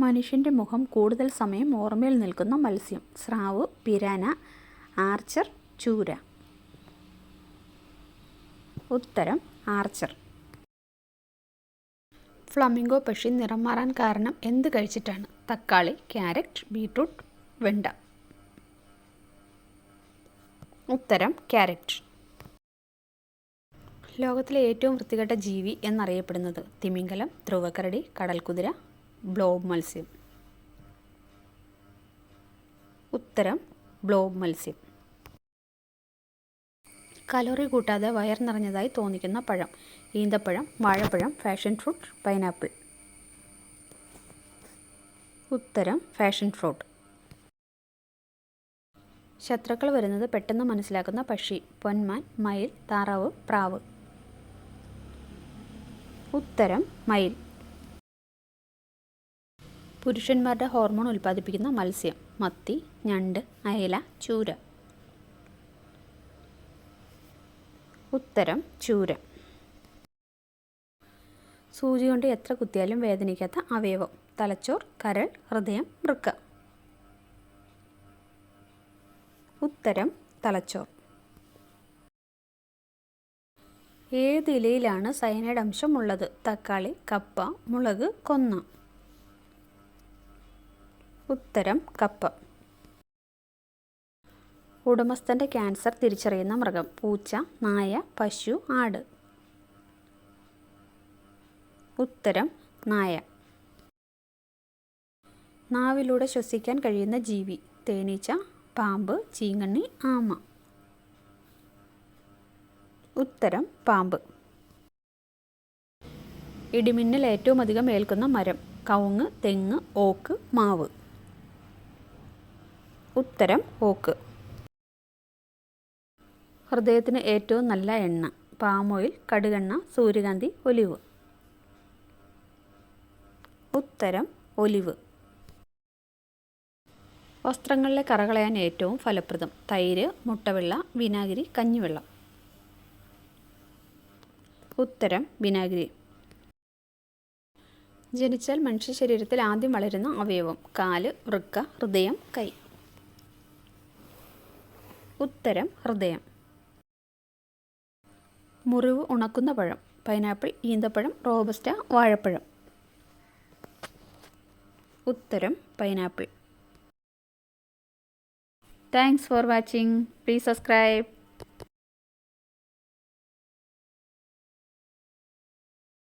മനുഷ്യന്റെ മുഖം കൂടുതൽ സമയം ഓർമ്മയിൽ നിൽക്കുന്ന മത്സ്യം. സ്രാവ് പിരാന ആർച്ചർ ചൂര. ഉത്തരം ആർച്ചർ. ഫ്ലമിംഗോ പക്ഷി നിറം മാറാൻ കാരണം എന്ത് കഴിച്ചിട്ടാണ്? തക്കാളി ക്യാരറ്റ് ബീട്രൂട്ട് വെണ്ട. ഉത്തരം ക്യാരറ്റ്. ലോകത്തിലെ ഏറ്റവും വൃത്തികെട്ട ജീവി എന്നറിയപ്പെടുന്നത് തിമിംഗലം ധ്രുവക്കരടി കടൽക്കുതിര ബ്ലോബ് മത്സ്യം. ഉത്തരം ബ്ലോബ് മത്സ്യം. കലോറി കൂട്ടാതെ വയർ നിറഞ്ഞതായി തോന്നിക്കുന്ന പഴം. ഈന്തപ്പഴം വാഴപ്പഴം ഫാഷൻ ഫ്രൂട്ട് പൈനാപ്പിൾ. ഉത്തരം ഫാഷൻ ഫ്രൂട്ട്. ശത്രുക്കൾ വരുന്നത് പെട്ടെന്ന് മനസ്സിലാക്കുന്ന പക്ഷി പൊന്മാൻ മയിൽ താറാവ് പ്രാവ്. ഉത്തരം മയിൽ. പുരുഷന്മാരുടെ ഹോർമോൺ ഉൽപ്പാദിപ്പിക്കുന്ന മത്സ്യം മത്തി ഞണ്ട് അയല ചൂര. ഉത്തരം ചൂര. സൂചി കൊണ്ട് എത്ര കുത്തിയാലും വേദനിക്കാത്ത അവയവം. തലച്ചോർ കരൾ ഹൃദയം വൃക്ക. ഉത്തരം തലച്ചോർ. ഏത് ഇലയിലാണ് സയനൈഡ് അംശം ഉള്ളത് തക്കാളി കപ്പ മുളക് കൊന്ന. ഉത്തരം കപ്പ. ഉടമസ്ഥന്റെ ക്യാൻസർ തിരിച്ചറിയുന്ന മൃഗം. പൂച്ച നായ പശു ആട്. ഉത്തരം നായ. നാവിലൂടെ ശ്വസിക്കാൻ കഴിയുന്ന ജീവി. തേനീച്ച പാമ്പ് ചീങ്കണ്ണി ആമ. ഉത്തരം പാമ്പ്. ഇടിമിന്നൽ ഏറ്റവും അധികം ഏൽക്കുന്ന മരം. കവുങ്ങ് തെങ്ങ് ഓക്ക് മാവ്. ഉത്തരം ഓക്ക്. ഹൃദയത്തിന് ഏറ്റവും നല്ല എണ്ണ പാം ഓയിൽ കടുകെണ്ണ സൂര്യകാന്തി ഒലിവ്. ഉത്തരം ഒലിവ്. വസ്ത്രങ്ങളിലെ കറകളയാൻ ഏറ്റവും ഫലപ്രദം തൈര് മുട്ടവെള്ള വിനാഗിരി കഞ്ഞിവെള്ളം. ഉത്തരം വിനാഗിരി. ജനിച്ചാൽ മനുഷ്യ ശരീരത്തിൽ ആദ്യം വളരുന്ന അവയവം കാൽ വൃക്ക ഹൃദയം കൈ. ഉത്തരം ഹൃദയം. മുറിവ് ഉണക്കുന്ന പഴം. പൈനാപ്പിൾ ഈന്തപ്പഴം റോബസ്റ്റ വാഴപ്പഴം. ഉത്തരം pineapple. Thanks for watching. Please subscribe.